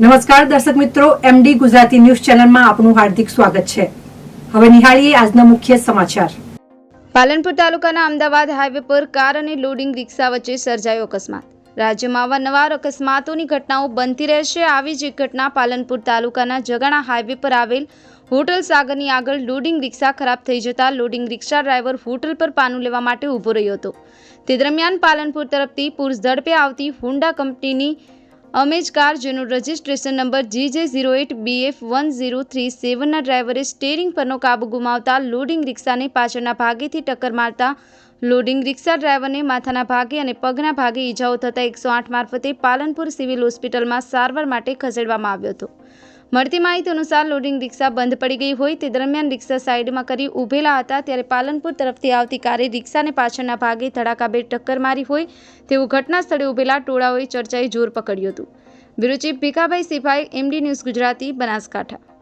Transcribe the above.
નમસ્કાર, દર્શક મિત્રો. એમડી ગુજરાતી ન્યૂઝ ચેનલમાં આપનું હાર્દિક સ્વાગત છે. હવે નિહાળીએ આજના મુખ્ય સમાચાર. પાલનપુર તાલુકાના અમદાવાદ હાઈવે પર કાર અને લોડિંગ રિક્ષા વચ્ચે સર્જાયો અકસ્માત. રાજ્યમાં અવારનવાર અકસ્માતોની ઘટનાઓ બનતી રહેશે. આવી જ એક ઘટના પાલનપુર તાલુકાના જગાણા હાઈવે પર આવેલ હોટલ સાગરની આગળ લોડિંગ રિક્ષા ખરાબ થઈ જતા લોડિંગ રિક્ષા ડ્રાઈવર હોટલ પર પાનું લેવા માટે ઊભો રહ્યો હતો. તે દરમિયાન પાલનપુર તરફથી પુરુષ ઝડપે આવતી હોન્ડા કંપનીની અમેજ કાર, જેનો registration number G J zero eight B F one zero three સેવનના ડ્રાઈવરે સ્ટેરિંગ પરનો કાબુ ગુમાવતા લોડિંગ રિક્ષાને પાછળના ભાગેથી ટક્કર મારતા લોડિંગ રિક્ષા ડ્રાઈવરને માથાના ભાગે અને પગના ભાગે ઈજાઓ થતાં એકસો આઠ મારફતે પાલનપુર સિવિલ હોસ્પિટલમાં સારવાર માટે ખસેડવામાં આવ્યો હતો. મળતી માહિતી અનુસાર લોડિંગ રિક્ષા બંધ પડી ગઈ હોય તે દરમિયાન રિક્ષા સાઈડમાં કરી ઊભેલા હતા ત્યારે પાલનપુર તરફથી આવતી કારે રિક્ષાને પાછળના ભાગે ધડાકાભેર ટક્કર મારી હોય તેવું ઘટના સ્થળે ઊભેલા ટોળાઓએ ચર્ચાએ જોર પકડ્યું હતું. Bureau chief Bhikhabhai Sipai, MD news Gujarati, Banaskantha.